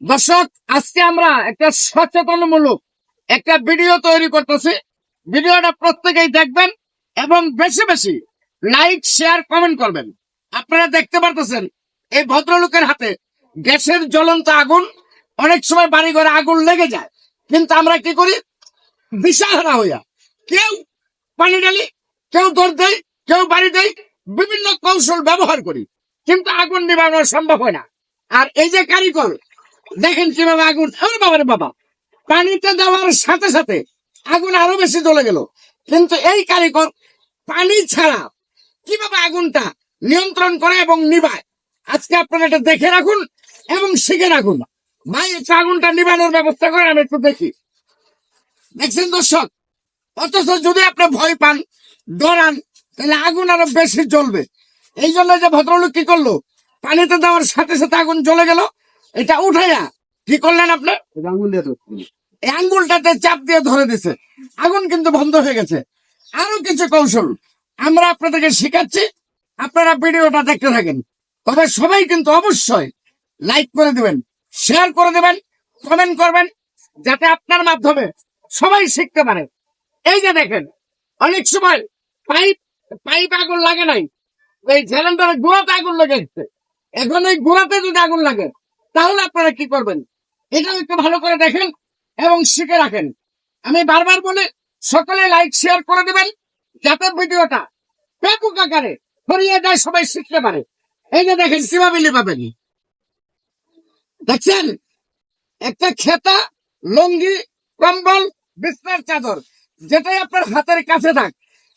দর্শক, আজকে আমরা একটা সচেতনমূলক একটা ভিডিও তৈরি করতেছি। ভিডিওটা প্রত্যেকেই দেখবেন এবং বেশি বেশি লাইক, শেয়ার, কমেন্ট করবেন। আপনারা দেখতে পারতেছেন, এই ভদ্রলোকের হাতে গ্যাসের জ্বলন্ত আগুন, অনেক সময় বাড়ি ঘরে আগুন লেগে যায়। কিন্তু আমরা কি করি? দিশাহারা হইয়া কেউ পানি ডালি কেউ দর দেয় কেউ বাড়ি দেয় বিভিন্ন কৌশল ব্যবহার করি। কিন্তু আগুন নিবানো সম্ভব হয় না। আর এই যে কারিগর দেখেন কীভাবে আগুন বাবারে বাবা। পানিতে দেওয়ার সাথে সাথে আগুন আরও বেশি জ্বলে গেল। কিন্তু এই কারিগর পানি ছাড়া কীভাবে আগুনটা নিয়ন্ত্রণ করে এবং নিভায় আজকে আপনারা এটা দেখে রাখুন এবং শিখে রাখুন। ভাই আগুনটা নিবানোর ব্যবস্থা করে, আমি একটু দেখি। দেখছেন দর্শক? অথচ যদি আপনি ভয় পান, ডরান, তাহলে আগুন আরও বেশি জ্বলবে। এই জন্য যে ভদ্রলোক কি করল? পানিতে দেওয়ার সাথে সাথে আগুন জ্বলে গেল। এটা উঠাইয়া কি করলেন আপনি? আঙুল দিয়ে এই আঙ্গুলটাতে চাপ দিয়ে ধরে দিছে। আগুন কিন্তু বন্ধ হয়ে গেছে। আরও কিছু কৌশল আমরা আপনাদেরকে শেখাচ্ছি। আপনারা ভিডিওটা দেখতে থাকেন। তবে সবাই কিন্তু অবশ্যই লাইক করে দিবেন শেয়ার করে দিবেন কমেন্ট করবেন যাতে আপনার মাধ্যমে সবাই শিখতে পারে। এই যে দেখেন অনেক সময় পাইপ পাইপ আগুন লাগে নাই। এই সিলিন্ডারের গোড়াতে আগুন লেগে এখন এই গোড়াতে যদি আগুন লাগে তাহলে আপনারা কি করবেন? এটা একটু ভালো করে দেখেন এবং শিখে রাখেন। আমি বারবার বলে, সকলে লাইক শেয়ার করে দেবেন, যাতে ভিডিওটা ব্যাপক আকারে ছড়িয়ে যায় সবাই শিখতে পারে। এই যে দেখেন, কীভাবে লিপাবেন দেখছেন? একটা খেতা, লঙ্গি, কম্বল, বিছনার চাদর, যেটাই আপনার হাতের কাছে থাক,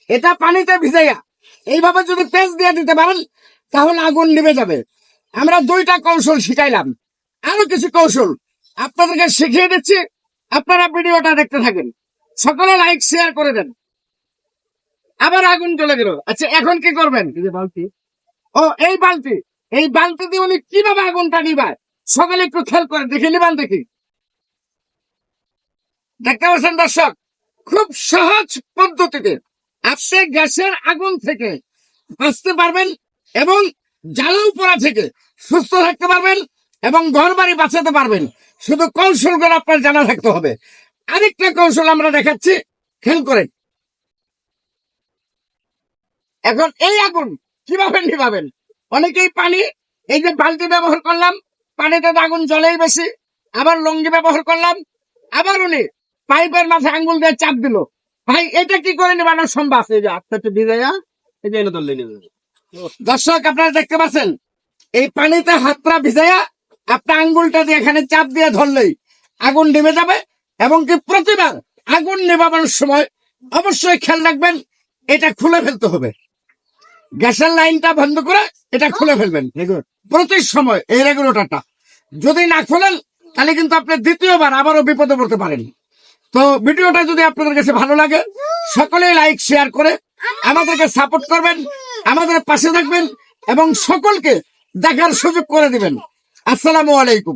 এটা পানিতে ভিজাইয়া এইভাবে যদি পেঁচ দিয়ে দিতে পারেন, তাহলে আগুন নিভে যাবে। আমরা দুইটা কৌশল শিখাইলাম। আরও কিছু কৌশল আপনাদেরকে শিখিয়ে দিচ্ছি। আপনারা ভিডিওটা দেখতে থাকেন। সকলে লাইক শেয়ার করে দেন। আবার আগুন চলে গেল। আচ্ছা এখন কি করবেন? বালতি। ও এই বালতি। এই বালতি দিয়ে উনি কীভাবে আগুনটা নিবায়? সকলে একটু খেয়াল করে দেখে নিবান দেখি। দেখতে পাচ্ছেন দর্শক খুব সহজ পদ্ধতিতে আপনি গ্যাসের আগুন থেকে বাঁচতে পারবেন এবং জ্বালাও পড়া থেকে সুস্থ থাকতে পারবেন। এবং ঘর বাড়ি বাঁচাতে পারবেন। শুধু কৌশলগুলো আপনার জানা থাকতে হবে। আরেকটা কৌশল আমরা দেখাচ্ছি। খেয়াল করেন। এখন এই আগুন কীভাবে নিভাবেন? অনেকেই পানি, এই যে বালতি ব্যবহার করলাম, পানিতে আগুন জলেই বেশি। আবার লঙ্গি ব্যবহার করলাম। আবার উনি পাইপের মাথায় আঙ্গুল দিয়ে চাপ দিল। ভাই, এটা কি করে নিবানো সম্ভব? এই যে আটটা একটু ভিজাইয়া, এই যে দর্শক, আপনারা দেখতে পাচ্ছেন? এই পানিতে হাতটা ভিজাইয়া আপনার আঙ্গুলটা দিয়ে এখানে চাপ দিয়ে ধরলেই আগুন নেমে যাবে এবং কি প্রতিবার আগুন নেভানোর সময় অবশ্যই খেয়াল রাখবেন, এটা খুলে ফেলতে হবে। গ্যাসের লাইনটা বন্ধ করে এটা খুলে ফেলবেন। প্রতি সময় এই রেগুলেটরটা। যদি না খোলেন, তাহলে কিন্তু আপনি দ্বিতীয়বার আবারও বিপদে পড়তে পারেন। তো ভিডিওটা যদি আপনাদের কাছে ভালো লাগে, সকলেই লাইক, শেয়ার করে আমাদেরকে সাপোর্ট করবেন, আমাদের পাশে থাকবেন এবং সকলকে দেখার সুযোগ করে দিবেন। আসসালামু আলাইকুম।